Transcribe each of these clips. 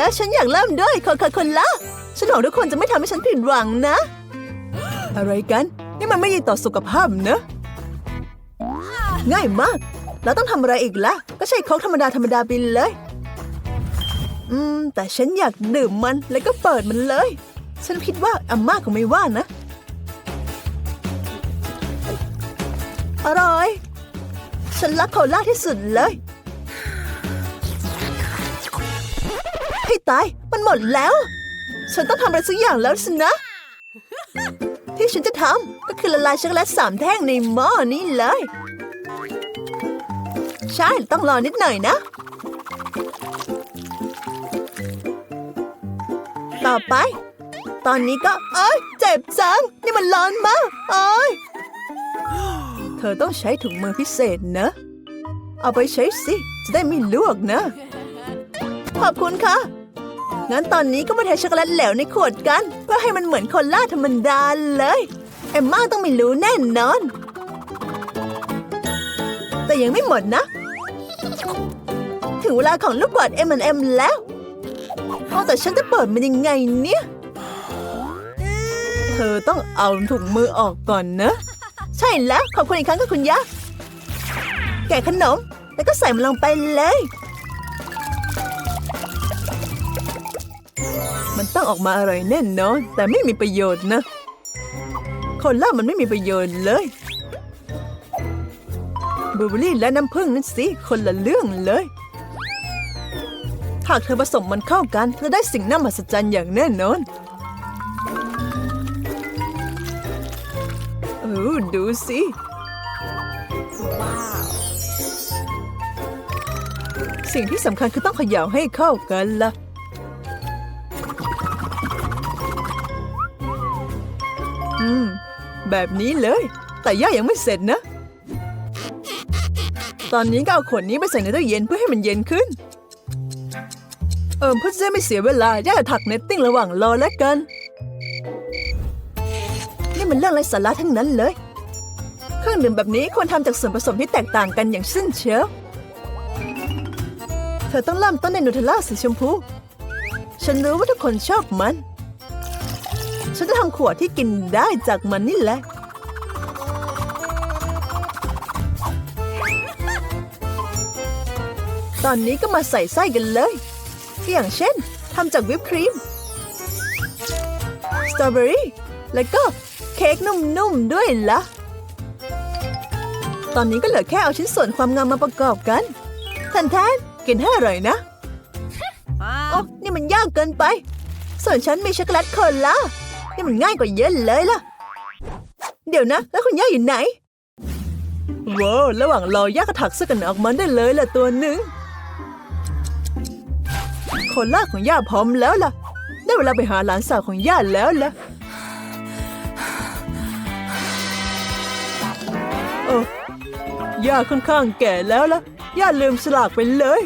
และฉันอยากเริ่มด้วยโคคาโคล่าฉันหวังทุกคนจะไม่ทำให้ฉันผิดหวังนะ อะไรกัน นี่มันไม่ดีต่อสุขภาพนะ ง่ายมาก แล้วต้องทำอะไรอีกล่ะ ก็ใช้โค้กธรรมดาธรรมดาไปเลย อืม แต่ฉันอยากดื่มมันแล้วก็เปิดมันเลย ฉันคิดว่าอาม่าคงไม่ว่านะ อร่อย ฉันรักโคลาที่สุดเลย ให้ตาย มันหมดแล้ว ฉันต้องทำอะไรสักอย่างแล้วสินะ ที่ฉันจะทำก็คือละลายช็อกโกแลตสามแท่งในหม้อนี้เลย ใช่ ต้องรอนิดหน่อยนะ ต่อไป ตอนนี้ก็เอ้ยเจ็บจัง นี่มันร้อนมากเอ้ยเธอต้องใช้ถุงมือพิเศษนะ เอาไปใช้สิ จะได้ไม่ลวกนะ ขอบคุณค่ะ งั้นตอนนี้ก็มาเทช็อกโกแลตเหลวในขวดกัน เพื่อให้มันเหมือนโคลาธรรมดาเลย เอมม่าต้องไม่รู้แน่นอน แต่ยังไม่หมดนะ ถึงเวลาของลูกกวาด M&M แล้วเอาแต่ฉันจะเปิดมันยังไงเนี่ย เธอต้องเอาถุงมือออกก่อนนะ ใช่แล้ว ขอบคุณอีกครั้งค่ะคุณยะ แกะขนม แล้วก็ใส่มันลงไปเลย มันต้องออกมาอร่อยแน่นอน แต่ไม่มีประโยชน์นะคนล่ามันไม่มีประโยชน์เลยบลูเบอรี่และน้ำผึ้งนั่นสิคนละเรื่องเลยหากเธอผสมมันเข้ากันจะได้สิ่งน่ามหัศจรรย์อย่างแน่นอนเออดูสิสิ่งที่สำคัญคือต้องเขย่าให้เข้ากันล่ะ แบบนี้เลย แต่ย่ายังไม่เสร็จนะ ตอนนี้ก็เอาขวดนี้ไปใส่ในตู้เย็นเพื่อให้มันเย็นขึ้น เออเพื่อจะไม่เสียเวลา ย่าจะถักเนตติ้งระหว่างรอแล้วกัน นี่มันเรื่องไร้สาระทั้งนั้นเลย เครื่องดื่มแบบนี้ควรทำจากส่วนผสมที่แตกต่างกันอย่างสิ้นเชิงเธอต้องเริ่มต้นในนูเทลล่าสีชมพู ฉันรู้ว่าทุกคนชอบมัน ฉันจะทำขวดที่กินได้จากมันนี่แหละ ตอนนี้ก็มาใส่ไส้กันเลย อย่างเช่นทำจากวิปครีม สตรอเบอรี่ แล้วก็เค้กนุ่มๆด้วยละตอนนี้ก็เหลือแค่เอาชิ้นส่วนความงามมาประกอบกันทันแทนกินให้อร่อยนะโอ้นี่มันยากเกินไป ส่วนฉันมีช็อกโกแลตโคลา นี่มันง่ายกว่าเยอะเลยล่ะ เดี๋ยวนะ แล้วคุณย่าอยู่ไหนว้าวระหว่างรอย่าก็ถักเสื้อกันออกมาได้เลยล่ะตัวหนึ่งโคลาของย่าพร้อมแล้วล่ะ ได้เวลาไปหาหลานสาวของย่าแล้วล่ะโอ้ย่าค่อนข้างแก่แล้วล่ะย่าลืมสลากไปเลย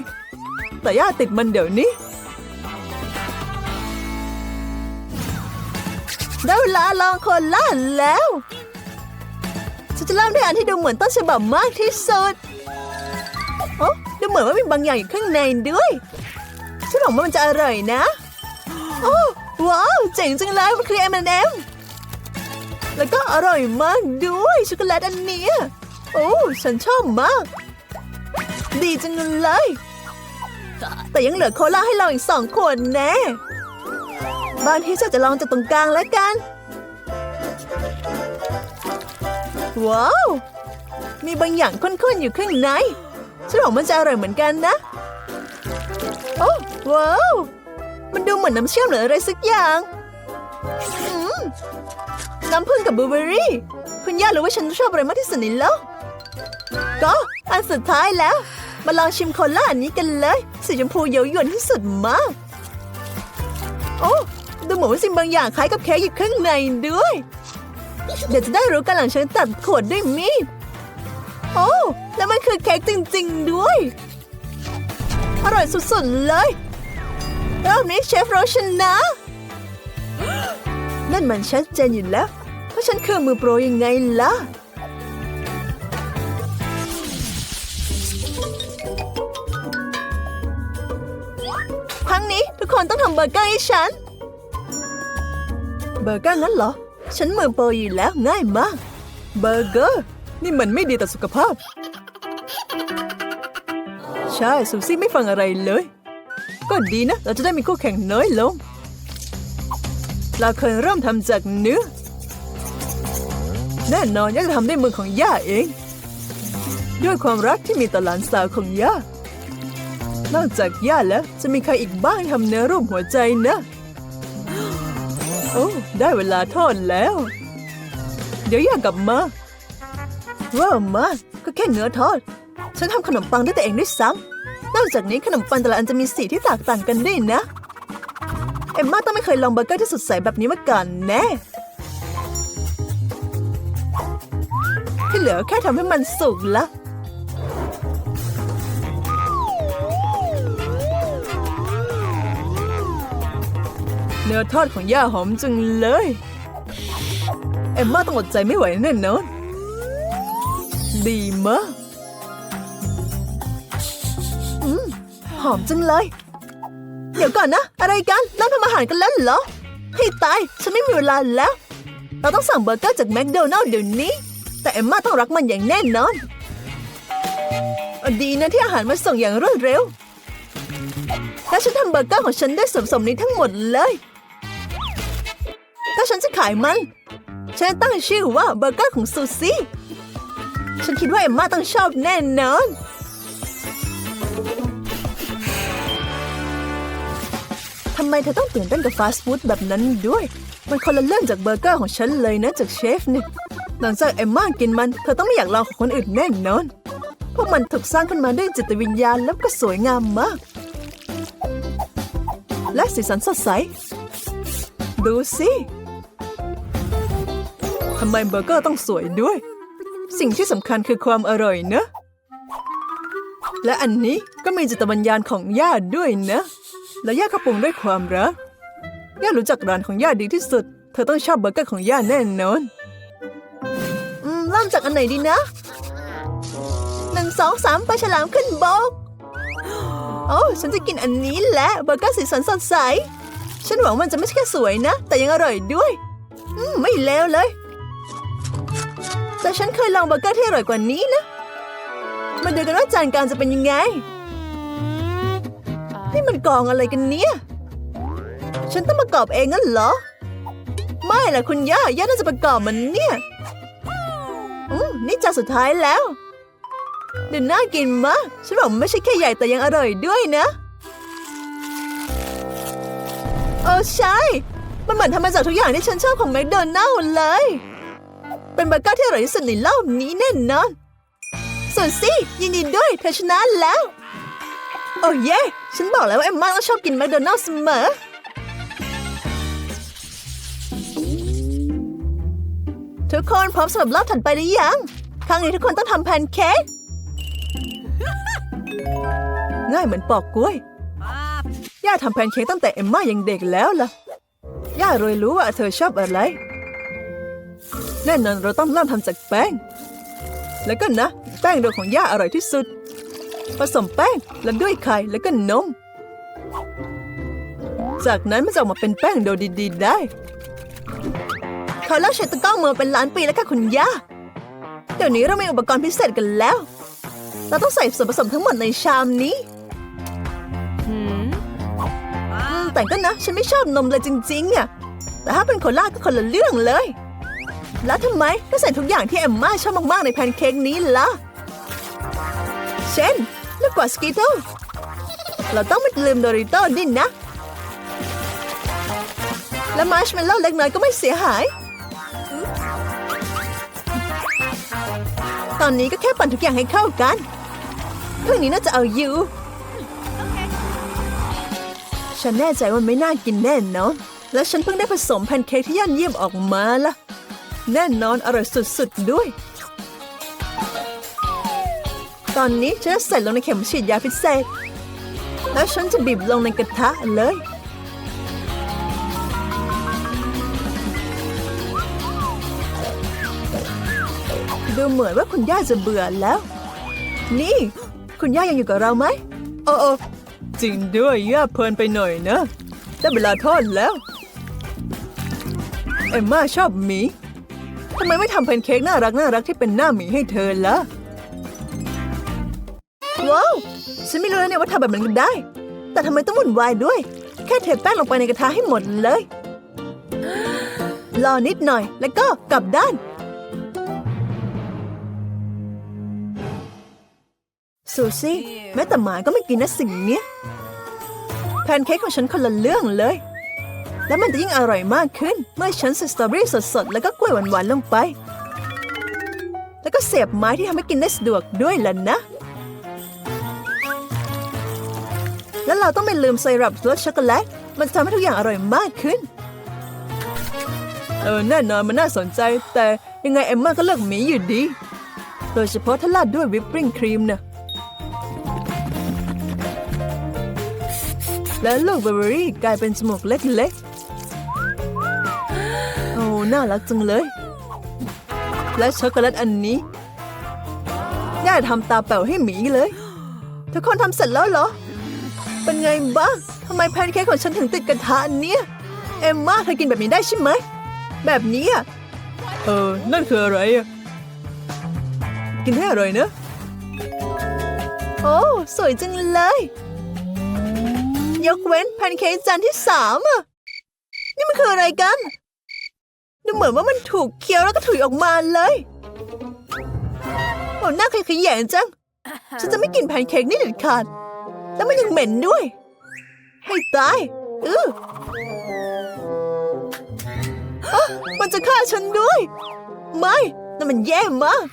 แต่ย่าติดมันเดี๋ยวนี้ ได้เวลาลองโคลาแล้ว ฉันจะเริ่มด้วยอันที่ดูเหมือนต้นฉบับมากที่สุด โอ้ดูเหมือนว่ามีบางอย่างอยู่ข้างในด้วย ฉันหวังว่ามันจะอร่อยนะ โอ้ว้าว เจ๋งจังเลยมันคือ M&M แล้วก็อร่อยมากด้วยช็อกโกแลตอันนี้โอ้ฉันชอบมาก ดีจังเลย แต่ยังเหลือโคลาให้เราอีกสองขวดแน่ บางทีฉันจะลองจากตรงกลางแล้วกัน ว้าว มีบางอย่างข้นๆอยู่ข้างในฉันหวังมันจะอร่อยเหมือนกันนะ โอ้ว้าว มันดูเหมือนน้ำเชื่อมหรืออะไรสักอย่างน้ำผึ้งกับบลูเบอร์รี่ คุณย่ารู้ว่าฉันชอบอะไรมากที่สุดในโลกก็อันสุดท้ายแล้ว มาลองชิมโคลาอันนี้กันเลย สีชมพูเย้ายวนที่สุดมาก ดูเหมือนสิ่งบางอย่างคล้ายกับเค้กอยู่ข้างในด้วย เดี๋ยวจะได้รู้กันหลังฉันตัดขวดด้วยมีด โอ้ แล้วมันคือเค้กจริง ๆ ด้วย อร่อยสุด ๆ เลย รอบนี้เชฟโรชนะ นั่นมันชัดเจนอยู่แล้วเพราะฉันคือมือโปรยังไงล่ะรั้งนี้ทุกคนต้องทำเบอร์เกอร์ให้ฉัน เบอร์เกอร์งั้นเหรอ ฉันมือโปรอยู่แล้วง่ายมาก เบอร์เกอร์ นี่มันไม่ดีต่อสุขภาพ ใช่ซูซี่ไม่ฟังอะไรเลย ก็ดีนะ เราจะได้มีคู่แข่งน้อยลง เราเคยเริ่มทำจากเนื้อ แน่นอนย่าจะทำด้วยมือของย่าเอง ด้วยความรักที่มีต่อหลานสาวของย่านอกจากย่าแล้วจะมีใครอีกบ้างทำเนื้อรูปหัวใจนะ โอ้ ได้เวลาทอดแล้ว เดี๋ยวย่ากลับมาว้ามาก็แค่เนื้อทอด ฉันทำขนมปังได้วยตัวเองด้วยซ้ำนอกจากนี้ขนมปังแต่ละอันจะมีสีที่แตกต่างกันด้วยนะ เอมม่าต้องไม่เคยลองเบอร์เกอร์ที่สดใสแบบนี้มาก่อนแน่ที่เหลือแค่ทำให้มันสุกละ เนื้อทอดของย่าหอมจังเลย เอมม่าต้องอดใจไม่ไหวแน่นอน ดีมากอืมหอมจังเลย เดี๋ยวก่อนนะ อะไรกันเริ่มทำอาหารกันแล้วเหรอ ให้ตาย ฉันไม่มีเวลาแล้ว เราต้องสั่งเบอร์เกอร์จากแมคโดนัลล์เดี๋ยวนี้ แต่เอมม่าต้องรักมันอย่างแน่นอนอะดีนะที่อาหารมาส่งอย่างรวดเร็วถ้าฉันทำเบอร์เกอร์ของฉันได้ส่วนผสมนี้ทั้งหมดเลย ถ้าฉันจะขายมัน ฉันตั้งชื่อว่าเบอร์เกอร์ของซูซี่ ฉันคิดว่าเอมม่าต้องชอบแน่นอน ทำไมเธอต้องตื่นเต้นกับฟาสต์ฟู้ดแบบนั้นด้วย มันคนละเรื่องจากเบอร์เกอร์ของฉันเลยนะจากเชฟเนี่ยหลังจากเอมม่ากินมัน เธอต้องไม่อยากลองของคนอื่นแน่นอน พวกมันถูกสร้างขึ้นมาด้วยจิตวิญญาณแล้วก็สวยงามมาก และสีสันสดใส ดูสิำไมเบอร์เกอร์ต้องสวยด้วย สิ่งที่สำคัญคือความอร่อยนะและอันนี้ก็มีจิตวิญญาณของย่าด้วยนะ และย่าก็ปรุงด้วยความรัก ย่ารู้จักร้านของย่าดีที่สุด เธอต้องชอบเบอร์เกอร์ของย่าแน่นอน อืมเริ่มจากอันไหนดีนะหนึ่งสองสามไปลาฉลามขึ้นบกโอ้ฉันจะกินอันนี้แหละเบอร์เกอร์สีสันสดใส ฉันหวังมันจะไม่ใช่แค่สวยนะ แต่ยังอร่อยด้วย อืม ไม่เลวเลย แต่ฉันเคยลองเบอร์เกอร์ที่อร่อยกว่านี้นะ มาดูกันว่าจานกลางจะเป็นยังไง นี่มันกองอะไรกันเนี่ย ฉันต้องประกอบเองงั้นเหรอ ไม่ล่ะคุณย่า ย่าน่าจะประกอบมันเนี่ยอืมนี่จานสุดท้ายแล้วเดี๋ยวน่ากินมากฉันบอกไม่ใช่แค่ใหญ่แต่ยังอร่อยด้วยนะเออใช่ มันเหมือนทำมาจากทุกอย่างที่ฉันชอบของแมคโดนัลล์เลย เป็นเบอร์เกอร์ที่อร่อยที่สุดในโลกนี้แน่นอนส่วนซี่ยินดีด้วยเธอชนะแล้ว โอ้เย่ฉันบอกแล้วว่าเอ็มม่าต้องชอบกินแมคโดนัลล์เสมอ ทุกคนพร้อมสำหรับรอบถัดไปหรือยัง ครั้งนี้ทุกคนต้องทำแพนเค้กง่ายเหมือนปอกกล้วย ย่าทำแพนเค้กตั้งแต่เอ็มม่ายังเด็กแล้วล่ะ ย่าเลยรู้ว่าเธอชอบอะไร แน่นอนเราต้องเริ่มทำจากแป้ง แล้วก็นะ แป้งโดยของย่าอร่อยที่สุด ผสมแป้งแล้วด้วยไข่แล้วก็นม จากนั้นมันจะออกมาเป็นแป้งโดดีๆ ได้เขาเล่าใช้ตะกร้อมือเป็นล้านปีแล้วค่ะคุณย่า เดี๋ยวนี้เรามีอุปกรณ์พิเศษกันแล้ว เราต้องใส่ส่วนผสมทั้งหมดในชามนี้อืมแต่ก็นะ ฉันไม่ชอบนมเลยจริง ๆอะแต่ถ้าเป็นโคลาก็คนละเรื่องเลย แล้วทำไมไม่ใส่ทุกอย่างที่เอมม่าชอบมาก ๆ ในแพนเค้กนี้ล่ะ เช่นลูกกวาดสกีโตเราต้องไม่ลืมโดริโต้ดินนะ และมาร์ชเมลโล่เล็กน้อยก็ไม่เสียหาย ตอนนี้ก็แค่ปั่นทุกอย่างให้เข้ากันเครื่องนี้น่าจะเอาอยู่ฉันแน่ใจว่าไม่น่ากินแน่นอนและฉันเพิ่งได้ผสมแพนเค้กที่ยอดเยี่ยมออกมาละ แน่นอนอร่อยสุดๆด้วย ตอนนี้ฉันจะใส่ลงในเข็มฉีดยาพิเศษ แล้วฉันจะบีบลงในกระทะเลย ดูเหมือนว่าคุณย่าจะเบื่อแล้ว นี่ คุณย่ายังอยู่กับเราไหมโอ้โอจจริงด้วยย่าเพลินไปหน่อยนะได้เวลาทอดแล้ว เอมม่าชอบหมี ทำไมไม่ทำแพนเค้กน่ารักน่ารักที่เป็นหน้าหมีให้เธอล่ะว้าว ฉันไม่รู้แล้วเนี่ยว่าทำแบบนั้นได้ แต่ทำไมต้องวุ่นวายด้วย แค่เทแป้งลงไปในกระทะให้หมดเลยรอนิดหน่อย แล้วก็กลับด้าน ซูซี่ แม้แต่หมาก็ไม่กินนะสิ่งนี้ แพนเค้กของฉันคนละเรื่องเลย แล้วมันจะยิ่งอร่อยมากขึ้น เมื่อฉันใส่สตรอเบอรี่สดๆ แล้วก็กล้วยหวานๆลงไป แล้วก็เสียบไม้ที่ทำให้กินได้สะดวกด้วยล่ะนะ แล้วเราต้องไม่ลืมไซรัปรสช็อกโกแลต มันทำให้ทุกอย่างอร่อยมากขึ้น เออแน่นอนมันน่าสนใจ แต่ยังไงเอมม่าก็เลือกหมีอยู่ดี โดยเฉพาะถ้าราดด้วยวิปปิ้งครีมนะแล้วลูกเบอร์เบอรี่กลายเป็นจมูกเล็กๆ น่ารักจังเลย และช็อกโกแลตอันนี้ย่าทำตาแป๋วให้หมีเลย ทุกคนทำเสร็จแล้วเหรอ เป็นไงบ้างทำไมแพนเค้กของฉันถึงติดกระทะเนี่ย เอมมาเธอกินแบบนี้ได้ใช่ไหม แบบนี้อะ เออ นั่นคืออะไรอะ กินให้อร่อยนะ โอ้ สวยจังเลย ยกเว้นแพนเค้กจานที่สามอะ นี่มันคืออะไรกัน ดูเหมือนว่ามันถูกเคี้ยวแล้วก็ถุยออกมาเลยโอ้หน้าขยขยงจัง ฉันจะไม่กินแพนเค้กนี่เด็ดขาด แล้วมันยังเหม็นด้วย ให้ตายเอออ๊ะมันจะฆ่าฉันด้วย ไม่นั่นมันแย่มาก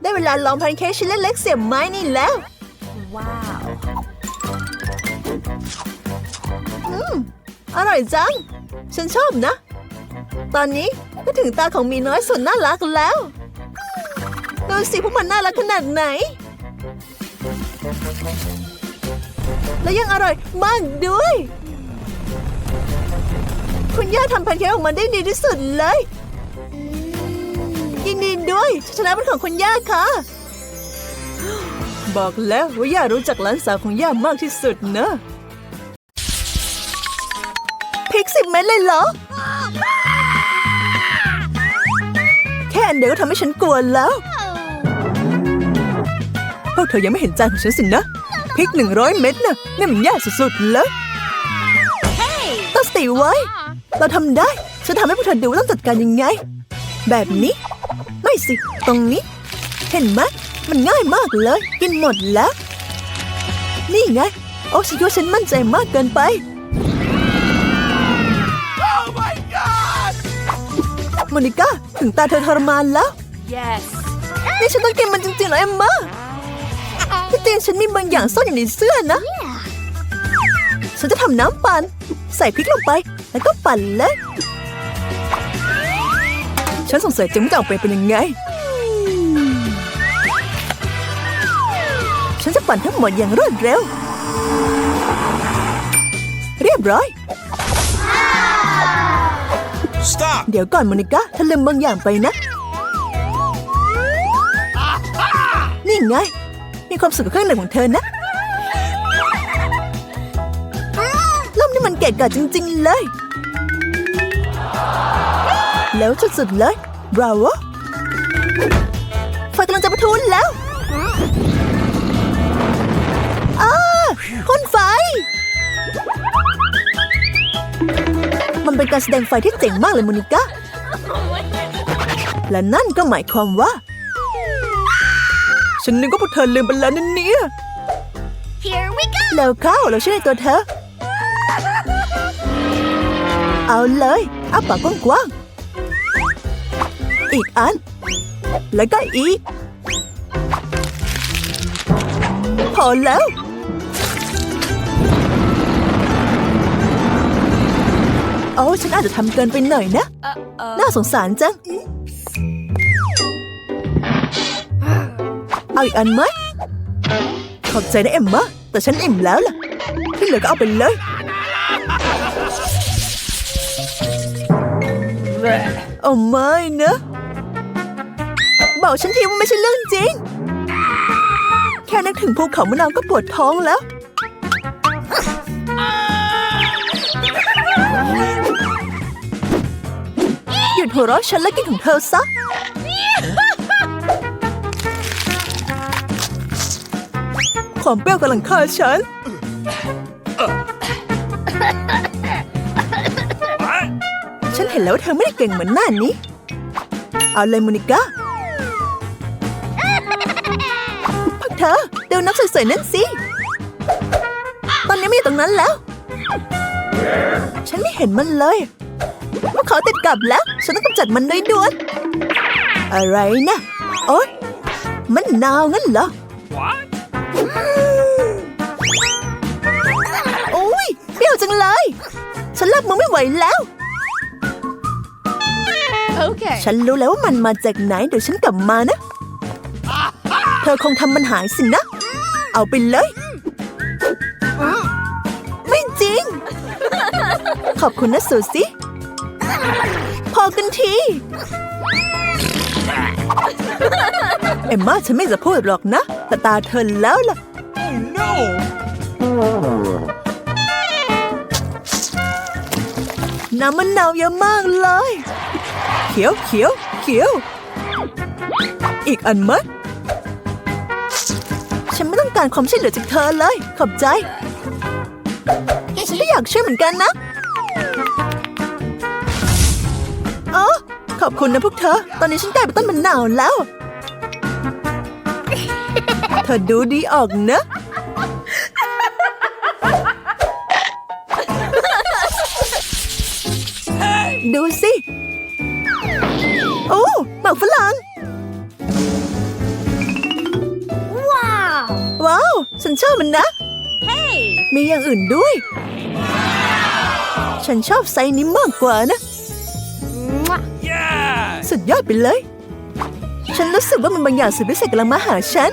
ได้เวลาลองแพนเค้กชิ้นเล็กๆเสียบไม้นี่แล้ว Wow. อร่อยจัง ฉันชอบนะ ตอนนี้ก็ถึงตาของมีน้อยสุดน่ารักแล้วดูสิพวกมันน่ารักขนาดไหน และยังอร่อยมากด้วย คุณย่าทำแพนเค้กออกมาได้ดีที่สุดเลยยินดีด้วยชนะเป็นของคุณย่าค่ะ บอกแล้วว่าย่ารู้จักหลานสาวของย่ามากที่สุดเนอะ พริกสิบเม็ดเลยเหรอ แค่อันเดียวก็ทำให้ฉันกลัวแล้วพวกเธอยังไม่เห็นจานของฉันสินะพริกหนึ่งร้อยเม็ดน่ะนี่มันยากสุดๆเลยตั้งสติไว้ เราทำได้ ฉันทำให้พวกเธอดูว่าต้องจัดการยังไง แบบนี้ ไม่สิ ตรงนี้ เห็นไหมมันง่ายมากเลย กินหมดแล้ว นี่ไง โอ้ฉันคิดว่าฉันมั่นใจมากเกินไป โมนิก้าถึงตาเธอทรมานแล้ว Yes. นี่ฉันต้องกินมันจริงๆเหรอเอ็มมาที่จริงฉันมีบางอย่างซ่อนอยู่ในเสื้อนะ ฉันจะทำน้ำปั่นใส่พริกลงไป แล้วก็ปั่นเลยฉันสงสัยจังว่าจะออกไปเป็นยังไง ฉันจะปั่นทั้งหมดอย่างรวดเร็ว เรียบร้อย Stop! เดี๋ยวก่อนโมนิก้าเธอลืมบางอย่างไปนะ นี่ไง มีความสุขกับเครื่องดื่มของเธอนะล่มนี่มันเก๋กะจริง ๆ เลย แล้วสุดๆเลยบราวไฟกำลังจะประทุนแล้วอ้าพ่นไฟ มันเป็นการแสดงไฟที่เจ๋งมากเลยโมนิก้าและนั่นก็หมายความว่า ฉันนึกว่าพวกเธอลืมไปแล้วนั่นเนี่ย Here we go. แล้วเข้าเราเชื่อในตัวเธอ เอาเลยอ้าปากกว้างๆอีกอัน แล้วก็อีก พอแล้ว อ้ฉันอาจจะทำเกินไปหน่อยนะ Uh-oh. น่าสงสารจัง เอาอีกอันไหมขอบใจนะเอ็มมาแต่ฉันอิ่มแล้วล่ะ ที่เหลือก็เอาไปเลยโอ้ไม่นะบอกฉันทีว่าไม่ใช่เรื่องจริง แคค่นึกถึงภูเขามะนาวก็ปวดท้องแล้ว หัวเราะฉันและกินของเธอซะ ความเปรี้ยวกำลังฆ่าฉัน ฉันเห็นแล้วเธอไม่ได้เก่งเหมือนหน้านี้ เอาเลยโมนิก้าพวกเธอดูนักสวยๆนั่นสิ ตอนนี้ไม่อยู่ตรงนั้นแล้ว ฉันไม่เห็นมันเลย พวกเขาติดกลับแล้ว ฉันต้องกำจัดมันโดยด่วนอะไรนะโอ๊ยมันนาวงั้นเหรอโอ้ยเปรี้ยวจังเลย ฉันรับมือไม่ไหวแล้ว Okay. ฉันรู้แล้วว่ามันมาจากไหนเดี๋ยวฉันกลับมานะ เธอคงทำมันหายสินะ เอาไปเลย ไม่จริง ขอบคุณนะสูซี่ พอกันที เอ็มมาฉันไม่จะพูดหรอกนะแต่ตาเธอแล้วล่ะน้ำมันนาวเยอะมากเลย เขียวเขียวเขียว อีกอันไหมฉันไม่ต้องการความช่วยเหลือจากเธอเลย ขอบใจ ฉันก็อยากช่วยเหมือนกันนะ ขอบคุณนะพวกเธอ ตอนนี้ฉันกลายเป็นต้นมะนาวแล้ว เธอดูดีออกนะ ดูสิ โอ้หมากฝรั่ง Wow. ว้าว ฉันชอบมันนะ Hey. มีอย่างอื่นด้วย ฉันชอบไซส์นี้มากกว่านะ เลย ฉันรู้สึกว่ามันบางอย่างสุดพิเศษกำลังมาหาฉัน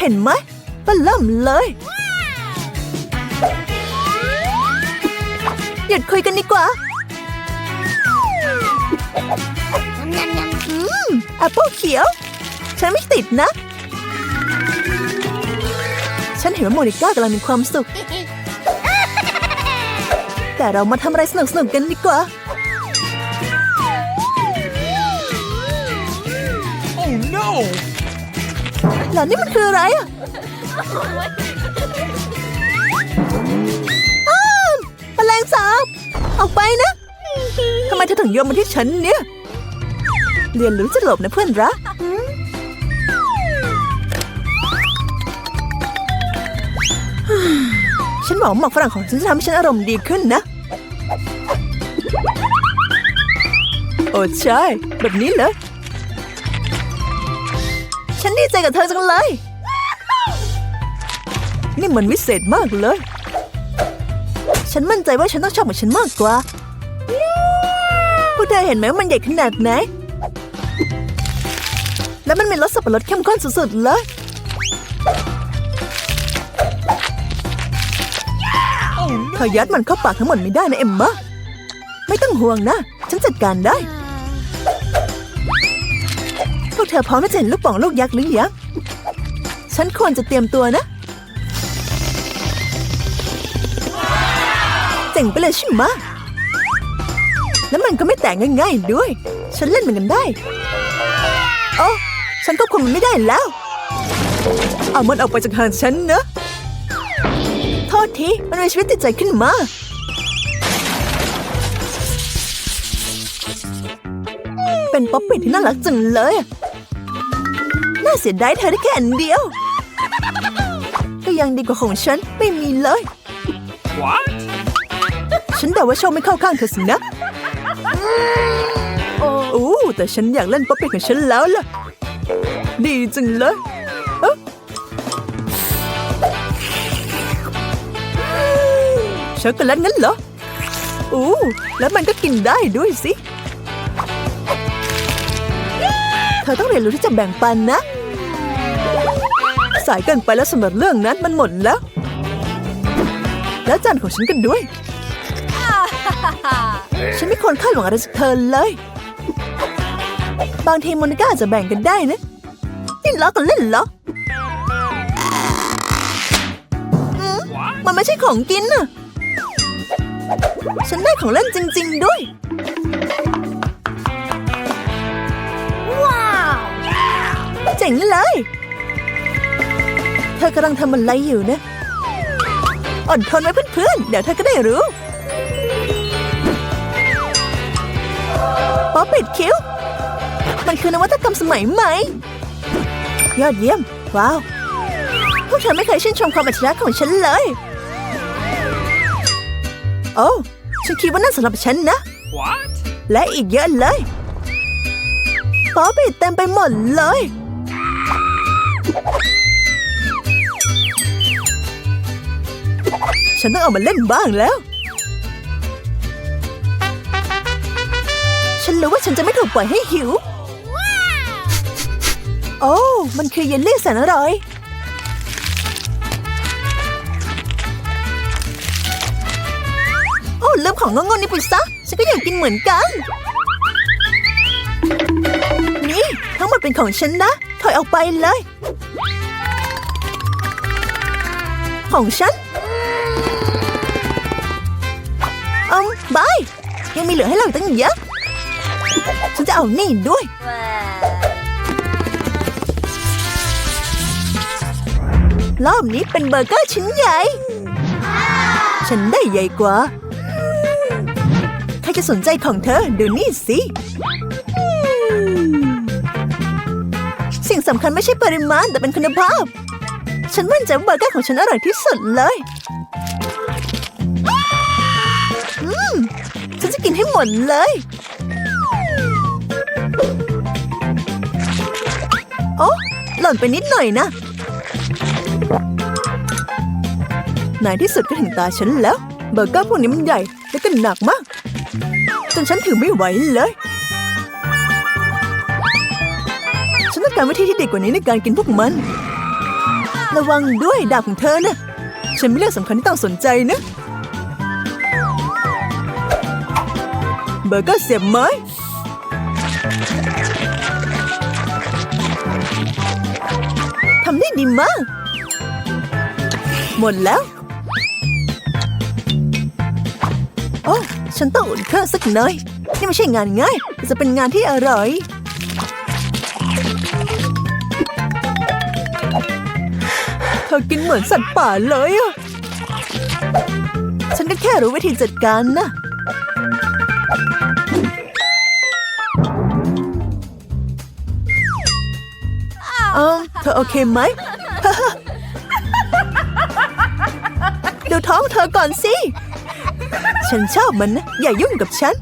เห็นไหมก็เริ่มเลย หยุดคุยกันดีกว่าอืมแอปเปิลเขียว ฉันไม่ติดนะ ฉันเห็นว่าโมนิก้ากำลังมีความสุข แต่เรามาทำอะไรสนุกๆกันดีกว่า Oh no! แล้วนี่มันคืออะไรอะอาแมลงสาบออกไปนะทำไมเธอถึงโยนมาที่ฉันเนี่ย เรียนรู้จะหลบนะเพื่อนรักฉันหวังหมากฝรั่งของฉันจะทำให้ฉันอารมณ์ดีขึ้นนะ โอ้ใช่ แบบนี้เลย ฉันดีใจกับเธอจังเลย นี่มันวิเศษมากเลย ฉันมั่นใจว่าฉันต้องชอบเหมือนฉันมากกว่าพวกเธอเห็นไหมว่ามันใหญ่ขนาดไหน แล้วมันมีรสสับปะรดเข้มข้นสุดๆเลย Oh เธอยัดมันเข้าปากทั้งหมดไม่ได้นะเอ็มมาไม่ต้องห่วงนะ ฉันจัดการได้พวก เธอพร้อมที่จะเห็นลูกป่องลูกยักษ์หรือยังฉันควรจะเตรียมตัวนะ เจ๋งไปเลยใช่ไหมแล้วมันก็ไม่แตกง่ายๆด้วย ฉันเล่นมันกันได้ โอ้ฉันควบคุมมันไม่ได้แล้ว เอามันออกไปจากทางฉันนะ โทษที มันมีชีวิตติดใจขึ้นมา เป็นป๊อปปี้ที่น่ารักจังเลย น่าเสียดายเธอได้แค่อันเดียว ก็ยังดีกว่าของฉันไม่มีเลย What? ฉันเดาว่าโชคไม่เข้าข้างเธอสินะ โอ้แต่ฉันอยากเล่นป๊อปปี้ของฉันแล้วล่ะ ดีจังเลยเอ๊ะช็อกโกแลตงั้นเหรอโอ้แล้วมันก็กินได้ด้วยสิ เธอต้องเรียนรู้ที่จะแบ่งปันนะ สายเกินไปแล้วสำหรับเรื่องนั้นมันหมดแล้ว แล้วจานของฉันกันด้วย ฉันไม่ควรคาดหวังอะไรจากเธอเลย บางทีโมนิก้าอาจจะแบ่งกันได้นะจนี่ล้อกันเล่นเหรออืม What? มันไม่ใช่ของกินน่ะ ฉันได้ของเล่นจริง ๆ ด้วย Wow! เจ๋งเลยเธอกำลังทำอะไรอยู่นะ อดทนไว้เพื่อนๆ เดี๋ยวเธอก็ได้รู้ป๊อปปิดคิ้ว มันคือนวัตกรรมสมัยใหม่ ยอดเยี่ยม ว้าว พวกเธอไม่เคยชื่นชมความอัจฉริยะของฉันเลย โอ้ฉันคิดว่านั่นสำหรับฉันนะ What? และอีกเยอะเลยป๊อปปิดเต็มไปหมดเลย ฉันต้องเอามาเล่นบ้างแล้ว ฉันรู้ว่าฉันจะไม่ถูกปล่อยให้หิว โอ้ มันคือเยลลี่แสนอร่อย โอ้ลืมของงงๆนี่ไปซะ ฉันก็อยากกินเหมือนกัน นี่ทั้งหมดเป็นของฉันนะ ถอยออกไปเลย ของฉัน บาย ยังมีเหลือให้เราอีกตั้งเยอะ ฉันจะเอานี่ด้วย รอบนี้เป็นเบอร์เกอร์ชิ้นใหญ่ ฉันได้ใหญ่กว่า ใครจะสนใจของเธอ ดูนี่สิ สิ่งสำคัญไม่ใช่ปริมาณแต่เป็นคุณภาพ ฉันมั่นใจว่าเบอร์เกอร์ของฉันอร่อยที่สุดเลย นจะกินให้หมดเลย โอ้หล่นไปนิดหน่อยนะในที่สุดก็ถึงตาฉันแล้ว เบอร์เกอร์พวกนี้มันใหญ่ และก็หนักมาก จนฉันถือไม่ไหวเลย ฉันต้องการวิธีที่ดีกว่านี้ในการกินพวกมัน ระวังด้วยดาบของเธอนะ ฉันไมีเรื่องสำคัญที่ต้องสนใจนะ เบอร์เกอร์เสียบไม้ทำได้ดีมาก หมดแล้ว โอ้ฉันต้องอุ่นเครื่องสักหน่อย นี่ไม่ใช่งานง่าย จะเป็นงานที่อร่อย เธอกินเหมือนสัตว์ป่าเลยอะฉันก็แค่รู้วิธีจัดการนะ อเธอโอเคไหม ดูท้องเธอก่อนสิ ฉันชอบมันนะ อย่ายุ่งกับฉัน